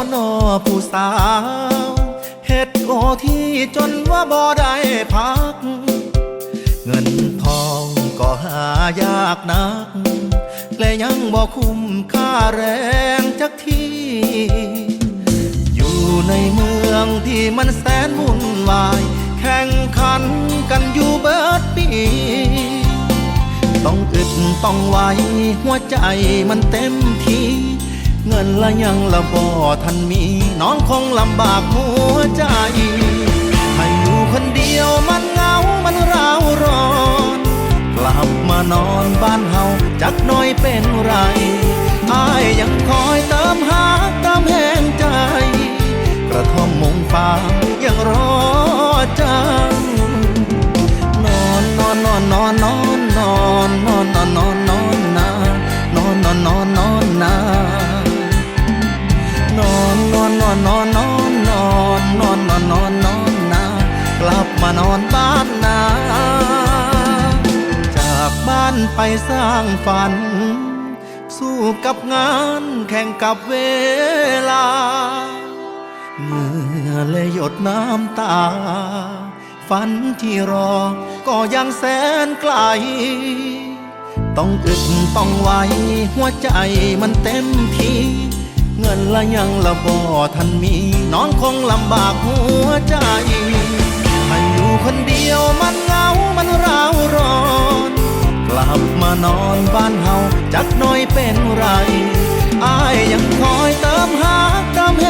น่บ่นอผู้สาวเฮ็ดโอที่จนว่าบ่ได้พัก เงินทองก็หายากนัก และยังบ่คุ้มค่าแรงจักทีอยู่ในเมืองที่มันแสนวุ่นวาย แข่งขันกันอยู่เบิดปีต้องอึดต้องไหวหัวใจมันเต็มที่ เงินละยังละบ่ทันมี น้องคงลำบากหัวใจให้อยู่คนเดียวมันเหงา มันร้าวร้อน กลับมานอนบ้านเฮาจักน่อยเป็นไรอายยังคอยเติมหาเติมแห่งใจ กระท่อมมงฟางยังรอจังนอนนอนนอนนอนนอนนอนนอนนอนนอนนอนนานอนนอนนอนนอนนานานอนบ้านนา จากบ้านไปสร้างฝัน สู้กับงานแข่งกับเวลาเหงื่อและหยดน้ำตา ฝันที่รอก็ยังแสนไกล ต้องอึดต้องไหวหัวใจมันเต็มทีเงินละยังละบ่ทันมี น้องคงลำบากหัวใจ คนเดียวมันเหงา มันร้าวร้อน กลับมานอนบ้านเฮาจักน้อยเป็นไร อายยังคอยเติมหาเติมแห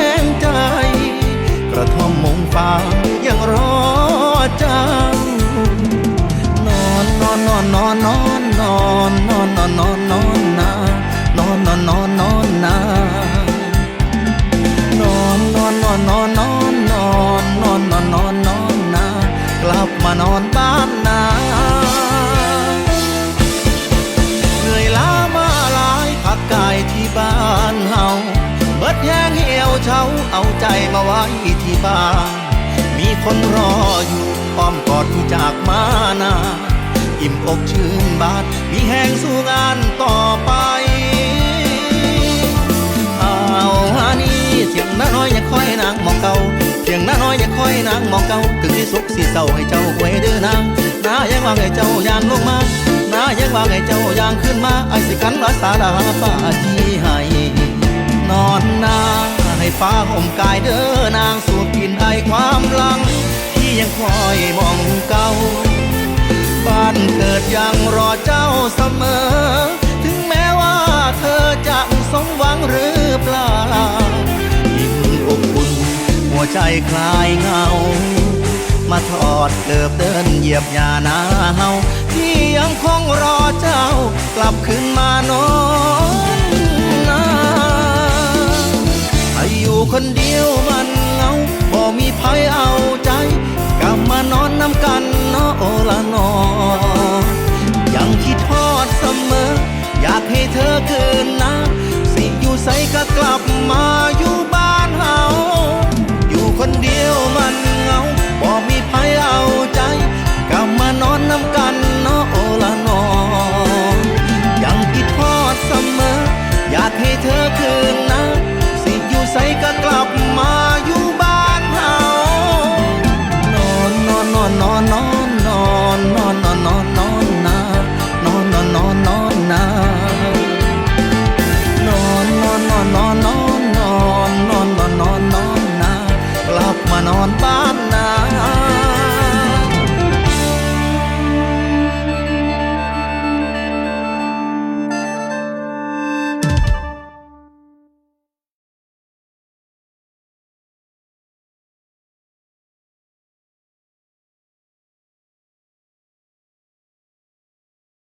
เหี่ยวเฉาเอาใจมาไว้ที่บ้าน มีคนรออยู่อ้อมกอดที่จากมานาอิ่มอกชื่นบาทมีแห้งสู้งานต่อไปเอาฮานี่เสียงน้าน้อยอย่าคอยนางมองเก่าเสียงน้าน้อยอย่าคอยนางมองเก่าถึงที่สุขสิเศร้าให้เจ้าหวยเดือนางน้ายังว่าให้เจ้ายางลงมาน้ายังว่าให้เจ้ายางขึ้นมาไอ้สิกันรักษาลาป้าที่ให้นอนนา ฟ้าห่มกายเด้อนางสูบกินไอความหลัง ที่ยังคอยมองเก่า บ้านเกิดยังรอเจ้าเสมอ ถึงแม้ว่าเธอจะสมหวังหรือเปล่ายิ่งอบอุ่นหัวใจคลายเหงา มาทอดเกิบเดินเหยียบหญ้าหนาเฮาที่ยังคงรอเจ้ากลับคืนมานอน on